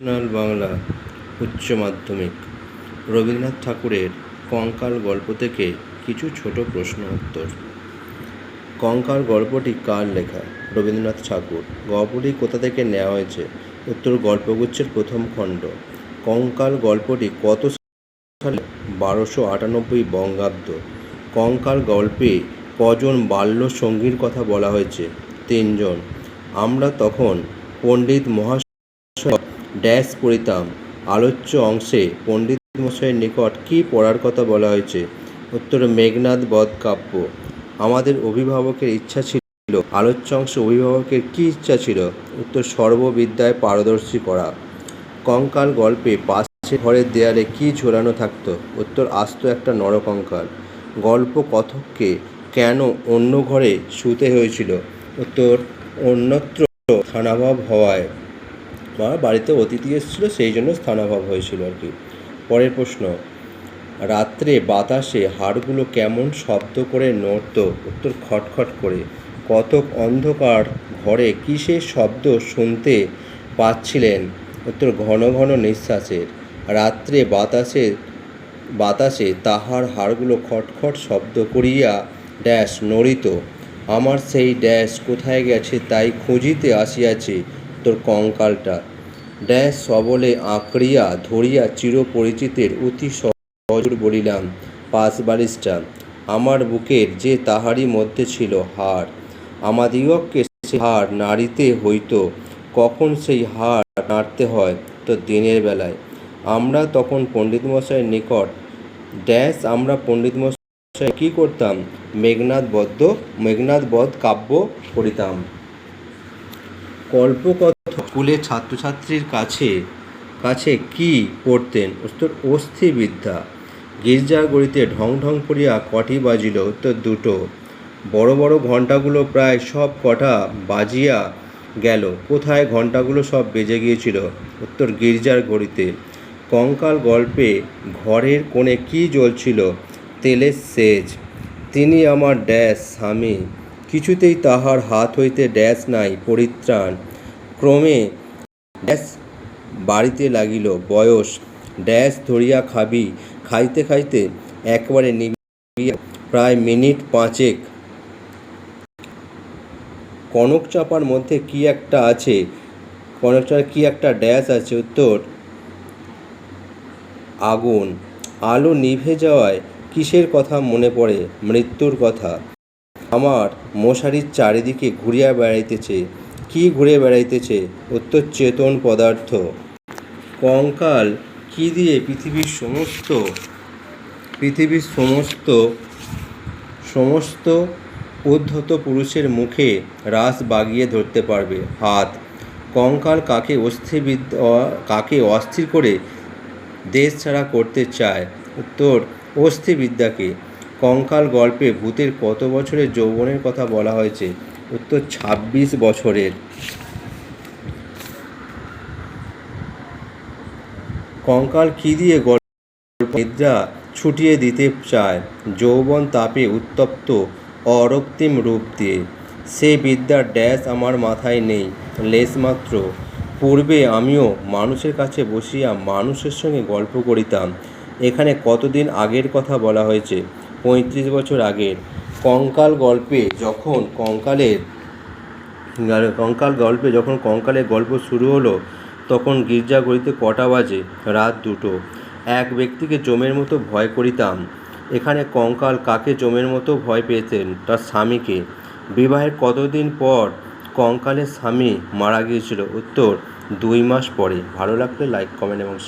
National Bangla উচ্চ মাধ্যমিক। রবীন্দ্রনাথ ঠাকুরের কঙ্কাল গল্প থেকে কিছু ছোট প্রশ্ন উত্তর। কঙ্কাল গল্পটি কার লেখা? রবীন্দ্রনাথ ঠাকুর, গল্পটি কোথা থেকে নেওয়া হয়েছে? উত্তর গল্পগুচ্ছের প্রথম খণ্ড। কঙ্কাল গল্পটি কত সালে? বারোশো আটানব্বই বঙ্গাব্দ। কঙ্কাল গল্পে কজন বাল্য সঙ্গীর কথা বলা হয়েছে? তিনজন। আমরা তখন পণ্ডিত মহাশয় ড্যাশ পড়িতাম আলোচ্য অংশে পণ্ডিত মশাইয়ের নিকট কী পড়ার কথা বলা হয়েছে? উত্তর, মেঘনাদ বধ কাব্য। আমাদের অভিভাবকের ইচ্ছা ছিল। আলোচ্য অংশে অভিভাবকের কী ইচ্ছা ছিল? উত্তর, সর্ববিদ্যায় পারদর্শী করা। কঙ্কাল গল্পে পাশে ঘরের দেয়ালে কী ঝোলানো থাকতো? উত্তর, আস্ত একটা নরকঙ্কাল। গল্প কথককে কেন অন্য ঘরে শুতে হয়েছিল? উত্তর, অন্যত্র স্থানাভাব হওয়ায়। বা বাড়িতে অতিথি এসেছিল, সেই জন্য স্থানাভাব হয়েছিল আর কি। পরের প্রশ্ন, রাত্রে বাতাসে হাড়গুলো কেমন শব্দ করে নড়ত? উত্তর, খটখট করে। কত অন্ধকার ঘরে কিসের শব্দ শুনতে পাচ্ছিলেন? উত্তর, ঘন ঘন নিঃশ্বাসের। রাত্রে বাতাসে বাতাসে তাহার হাড়গুলো খটখট শব্দ করিয়া ড্যাশ নড়িত। আমার সেই ড্যাশ কোথায় গেছে তাই খুঁজিতে আসিয়াছি। তোর কঙ্কালটা। ড্যাশ সবলে আঁকড়িয়া ধরিয়া চিরপরিচিতের অতি সজোর বলিলাম পাশ বালিশটা, আমার বুকের যে তাহারই মধ্যে ছিল হাড় আমাদিগকে সে হাড় নাড়িতে হইত, কখন সেই হাড় নাড়তে হয় তো দিনের বেলায়। আমরা তখন পণ্ডিত মশাইয়ের নিকট ড্যাশ আমরা পণ্ডিত মশাই কী করতাম? মেঘনাদ বদ্ধ, মেঘনাদ বধ কাব্য পড়িতাম কল্পকথ স্কুলের ছাত্রছাত্রীর কাছে কাছে কি পড়তেন? উত্তর অস্থিবিদ্যা গির্জার গড়িতে ঢং ঢং করিয়া কটি বাজিল। উত্তর দুটো। বড় বড় ঘণ্টাগুলো প্রায় সব কটা বাজিয়া গেল। কোথায় ঘণ্টাগুলো সব বেজে গিয়েছিল? উত্তর, গির্জার গড়িতে কঙ্কাল গল্পে ঘরের কোণে কি জ্বলছিল? তেলের সেজ তিনি আমার ড্যাশ স্বামী। কিছুতেই তাহার হাত হইতে ড্যাশ নাই, পরিত্রাণ। ক্রমে ড্যাশ বাড়িতে লাগিল, বয়স। ড্যাশ ধরিয়া খাবি, খাইতে খাইতে একবারে নিবিয়া প্রায় মিনিট পাঁচেক। কনক চাপার মধ্যে কি একটা আছে? কনক চাপার কি একটা ড্যাশ আছে? উত্তর, আগুন। আলো নিভে যাওয়ায় কিসের কথা মনে পড়ে? মৃত্যুর কথা। আমার মশারির চারিদিকে ঘুরিয়া বেড়াইতেছে। কি ঘুরে বেড়াইতেছে? উত্তর চেতন পদার্থ। কঙ্কাল, কি দিয়ে পৃথিবীর সমস্ত পৃথিবীর সমস্ত সমস্ত উদ্ধত পুরুষের মুখে রাস বাগিয়ে ধরতে পারবে? হাত। কঙ্কাল কাকে অস্থির কাকে অস্থির করে দেশ ছাড়া করতে চায়? উত্তর অস্থিবিদ্যাকে কঙ্কাল গল্পে ভূতের কত বছরের যৌবনের কথা বলা হয়েছে? উত্তর ছাব্বিশ বছরের। কঙ্কাল কী দিয়ে গল্প নিদ্রা ছুটিয়ে দিতে চায়? যৌবন তাপে উত্তপ্ত, অরক্তিম রূপ দিয়ে। সে বিদ্যার ড্যাশ আমার মাথায় নেই লেশমাত্র পূর্বে আমিও মানুষের কাছে বসিয়া মানুষের সঙ্গে গল্প করিতাম। এখানে কতদিন আগের কথা বলা হয়েছে? পঁয়ত্রিশ বছর আগের কঙ্কাল গল্পে যখন কঙ্কালের কঙ্কাল গল্পে যখন কঙ্কালের গল্প শুরু হলো, তখন গির্জাঘড়িতে কটা বাজে? রাত দুটো। এক ব্যক্তিকে জমের মতো ভয় করিতাম। এখানে কঙ্কাল কাকে জমের মতো ভয় পেতেন তার স্বামীকে। বিবাহের কতদিন পর কঙ্কালের স্বামী মারা গিয়েছিল? উত্তর, দুই মাস পরে। ভালো লাগলে লাইক কমেন্ট এবং